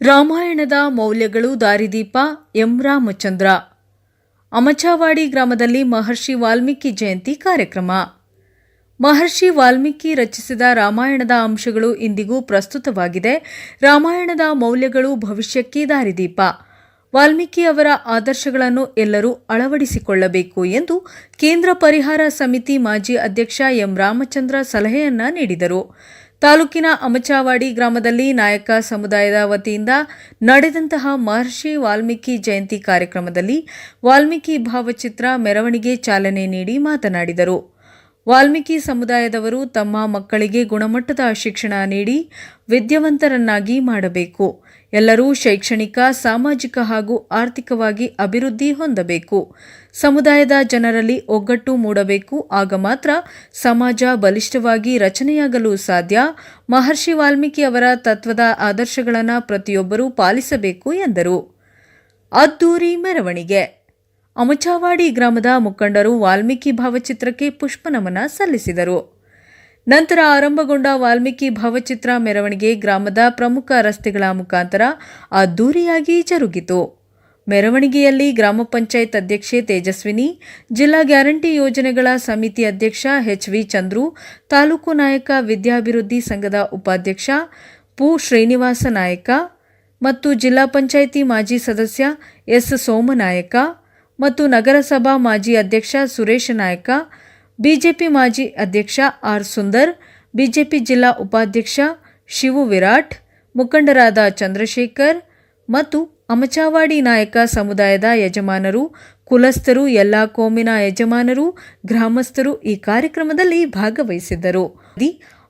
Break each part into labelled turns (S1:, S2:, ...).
S1: ರಾಮಾಯಣದ ಮೌಲ್ಯಗಳು ದಾರಿದೀಪ ಎಂ ರಾಮಚಂದ್ರ ಅಮಚಾವಾಡಿ ಗ್ರಾಮದಲ್ಲಿ ಮಹರ್ಷಿ ವಾಲ್ಮೀಕಿ ಜಯಂತಿ ಕಾರ್ಯಕ್ರಮ. ಮಹರ್ಷಿ ವಾಲ್ಮೀಕಿ ರಚಿಸಿದ ರಾಮಾಯಣದ ಅಂಶಗಳು ಇಂದಿಗೂ ಪ್ರಸ್ತುತವಾಗಿದೆ. ರಾಮಾಯಣದ ಮೌಲ್ಯಗಳು ಭವಿಷ್ಯಕ್ಕೆ ದಾರಿದೀಪ. ವಾಲ್ಮೀಕಿ ಅವರ ಆದರ್ಶಗಳನ್ನು ಎಲ್ಲರೂ ಅಳವಡಿಸಿಕೊಳ್ಳಬೇಕು ಎಂದು ಕೇಂದ್ರ ಪರಿಹಾರ ಸಮಿತಿ ಮಾಜಿ ಅಧ್ಯಕ್ಷ ಎಂ ರಾಮಚಂದ್ರ ಸಲಹೆಯನ್ನ ನೀಡಿದರು. ತಾಲೂಕಿನ ಅಮಚಾವಾಡಿ ಗ್ರಾಮದಲ್ಲಿ ನಾಯಕ ಸಮುದಾಯದ ವತಿಯಿಂದ ನಡೆದಂತಹ ಮಹರ್ಷಿ ವಾಲ್ಮೀಕಿ ಜಯಂತಿ ಕಾರ್ಯಕ್ರಮದಲ್ಲಿ ವಾಲ್ಮೀಕಿ ಭಾವಚಿತ್ರ ಮೆರವಣಿಗೆ ಚಾಲನೆ ನೀಡಿ ಮಾತನಾಡಿದರು. ವಾಲ್ಮೀಕಿ ಸಮುದಾಯದವರು ತಮ್ಮ ಮಕ್ಕಳಿಗೆ ಗುಣಮಟ್ಟದ ಶಿಕ್ಷಣ ನೀಡಿ ವಿದ್ಯಾವಂತರನ್ನಾಗಿ ಮಾಡಬೇಕು. ಎಲ್ಲರೂ ಶೈಕ್ಷಣಿಕ, ಸಾಮಾಜಿಕ ಹಾಗೂ ಆರ್ಥಿಕವಾಗಿ ಅಭಿವೃದ್ಧಿ ಹೊಂದಬೇಕು. ಸಮುದಾಯದ ಜನರಲ್ಲಿ ಒಗ್ಗಟ್ಟು ಮೂಡಬೇಕು. ಆಗ ಮಾತ್ರ ಸಮಾಜ ಬಲಿಷ್ಠವಾಗಿ ರಚನೆಯಾಗಲು ಸಾಧ್ಯ. ಮಹರ್ಷಿ ವಾಲ್ಮೀಕಿ ಅವರ ತತ್ವದ ಆದರ್ಶಗಳನ್ನು ಪ್ರತಿಯೊಬ್ಬರೂ ಪಾಲಿಸಬೇಕು ಎಂದರು. ಅದ್ದೂರಿ ಮೆರವಣಿಗೆ. ಅಮಚಾವಾಡಿ ಗ್ರಾಮದ ಮುಖಂಡರು ವಾಲ್ಮೀಕಿ ಭಾವಚಿತ್ರಕ್ಕೆ ಪುಷ್ಪನಮನ ಸಲ್ಲಿಸಿದರು. ನಂತರ ಆರಂಭಗೊಂಡ ವಾಲ್ಮೀಕಿ ಭಾವಚಿತ್ರ ಮೆರವಣಿಗೆ ಗ್ರಾಮದ ಪ್ರಮುಖ ರಸ್ತೆಗಳ ಮುಖಾಂತರ ಅದ್ದೂರಿಯಾಗಿ ಜರುಗಿತು. ಮೆರವಣಿಗೆಯಲ್ಲಿ ಗ್ರಾಮ ಪಂಚಾಯತ್ ಅಧ್ಯಕ್ಷೆ ತೇಜಸ್ವಿನಿ, ಜಿಲ್ಲಾ ಗ್ಯಾರಂಟಿ ಯೋಜನೆಗಳ ಸಮಿತಿ ಅಧ್ಯಕ್ಷ ಎಚ್ ವಿ ಚಂದ್ರು, ತಾಲೂಕು ನಾಯಕ ವಿದ್ಯಾಭಿವೃದ್ಧಿ ಸಂಘದ ಉಪಾಧ್ಯಕ್ಷ ಪು ಶ್ರೀನಿವಾಸ ನಾಯಕ ಮತ್ತು ಜಿಲ್ಲಾ ಪಂಚಾಯಿತಿ ಮಾಜಿ ಸದಸ್ಯ ಎಸ್ ಸೋಮನಾಯಕ ಮತ್ತು ನಗರಸಭಾ ಮಾಜಿ ಅಧ್ಯಕ್ಷ ಸುರೇಶ ನಾಯಕ ಬಿಜೆಪಿ ಮಾಜಿ ಅಧ್ಯಕ್ಷ ಆರ್ ಸುಂದರ್, ಬಿಜೆಪಿ ಜಿಲ್ಲಾ ಉಪಾಧ್ಯಕ್ಷ ಶಿವು ವಿರಾಟ್, ಮುಖಂಡರಾದ ಚಂದ್ರಶೇಖರ್ ಮತ್ತು ಅಮಚಾವಾಡಿ ನಾಯಕ ಸಮುದಾಯದ ಯಜಮಾನರು, ಕುಲಸ್ಥರು, ಎಲ್ಲ ಕೋಮಿನ ಯಜಮಾನರು, ಗ್ರಾಮಸ್ಥರು ಈ ಕಾರ್ಯಕ್ರಮದಲ್ಲಿ ಭಾಗವಹಿಸಿದ್ದರು.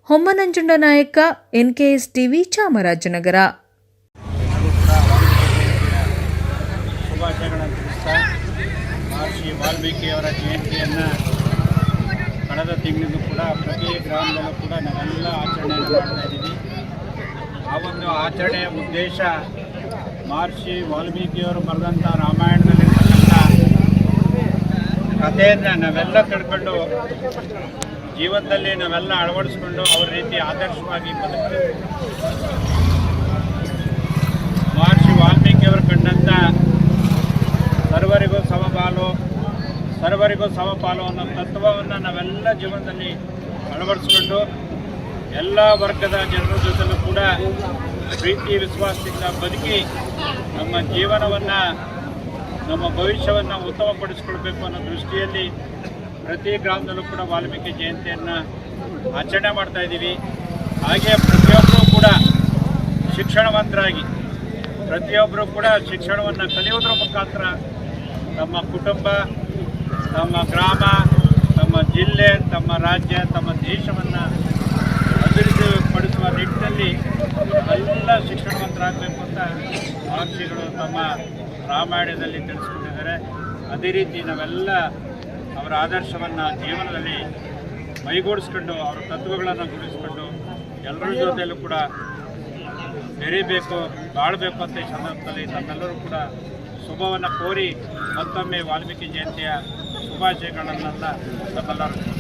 S1: ಹೊಮ್ಮನಂಜುಂಡ ನಾಯಕ, ಎನ್ಕೆಎಸ್ ಟಿವಿ, ಚಾಮರಾಜನಗರ.
S2: ವಾಲ್ಮೀಕಿಯವರ ಜಯಂತಿಯನ್ನು ಕಳೆದ ತಿಂಗಳಿಗೂ ಕೂಡ ಪ್ರತಿ ಗ್ರಾಮದಲ್ಲೂ ಕೂಡ ನಾವೆಲ್ಲ ಆಚರಣೆಯನ್ನು ಮಾಡ್ತಾ ಇದ್ದೀವಿ. ಆ ಒಂದು ಆಚರಣೆಯ ಉದ್ದೇಶ ಮಹರ್ಷಿ ವಾಲ್ಮೀಕಿಯವರು ಬರೆದಂಥ ರಾಮಾಯಣದಲ್ಲಿರ್ತಕ್ಕಂಥ ಕಥೆಯನ್ನು ನಾವೆಲ್ಲ ತಿಳ್ಕೊಂಡು ಜೀವನದಲ್ಲಿ ನಾವೆಲ್ಲ ಅಳವಡಿಸ್ಕೊಂಡು ಅವ್ರ ರೀತಿ ಆದರ್ಶವಾಗಿ ಬದುಕಬೇಕು ಮಹರ್ಷಿ ವಾಲ್ಮೀಕಿಯವರು ಕಂಡಂಥ ಸರ್ವರಿಗೂ ಸಮಪಾಲು ಸರ್ವರಿಗೂ ಸಮಪಾಲು ಅನ್ನೋ ತತ್ವವನ್ನು ನಾವೆಲ್ಲ ಜೀವನದಲ್ಲಿ ಅಳವಡಿಸ್ಕೊಂಡು ಎಲ್ಲ ವರ್ಗದ ಜನರ ಜೊತೆಲೂ ಕೂಡ ಪ್ರೀತಿ, ವಿಶ್ವಾಸದಿಂದ ಬದುಕಿ ನಮ್ಮ ಜೀವನವನ್ನು, ನಮ್ಮ ಭವಿಷ್ಯವನ್ನು ಉತ್ತಮಪಡಿಸ್ಕೊಳ್ಬೇಕು ಅನ್ನೋ ದೃಷ್ಟಿಯಲ್ಲಿ ಪ್ರತಿ ಗ್ರಾಮದಲ್ಲೂ ಕೂಡ ವಾಲ್ಮೀಕಿ ಜಯಂತಿಯನ್ನು ಆಚರಣೆ ಮಾಡ್ತಾ ಇದ್ದೀವಿ. ಹಾಗೆ ಪ್ರತಿಯೊಬ್ಬರೂ ಕೂಡ ಶಿಕ್ಷಣವಂತರಾಗಿ ಪ್ರತಿಯೊಬ್ಬರೂ ಕೂಡ ಶಿಕ್ಷಣವನ್ನು ಕಲಿಯೋದ್ರ ಮುಖಾಂತರ ತಮ್ಮ ಕುಟುಂಬ ತಮ್ಮ ಗ್ರಾಮ, ತಮ್ಮ ಜಿಲ್ಲೆ, ತಮ್ಮ ರಾಜ್ಯ, ತಮ್ಮ ದೇಶವನ್ನು ಅಭಿವೃದ್ಧಿಪಡಿಸುವ ನಿಟ್ಟಿನಲ್ಲಿ ಎಲ್ಲ ಶಿಕ್ಷಣವಂತರಾಗಬೇಕು ಅಂತ ಮಹರ್ಷಿಗಳು ತಮ್ಮ ರಾಮಾಯಣದಲ್ಲಿ ತಿಳಿಸ್ಕೊಂಡಿದ್ದಾರೆ ಅದೇ ರೀತಿ ನಾವೆಲ್ಲ ಅವರ ಆದರ್ಶವನ್ನು ಜೀವನದಲ್ಲಿ ಮೈಗೂಡಿಸ್ಕೊಂಡು, ಅವರ ತತ್ವಗಳನ್ನು ಗುರುತಿಸ್ಕೊಂಡು ಎಲ್ಲರ ಜೊತೆಯಲ್ಲೂ ಕೂಡ ಬೆರೀಬೇಕು, ಬಾಳಬೇಕು ಅಂತ ಈ ಸಂದರ್ಭದಲ್ಲಿ ತಮ್ಮೆಲ್ಲರೂ ಕೂಡ ಶುಭವನ್ನು ಕೋರಿ ಮತ್ತೊಮ್ಮೆ ವಾಲ್ಮೀಕಿ ಜಯಂತಿಯ ಶುಭಾಶಯಗಳನ್ನೆಲ್ಲ ತಮ್ಮೆಲ್ಲರೂ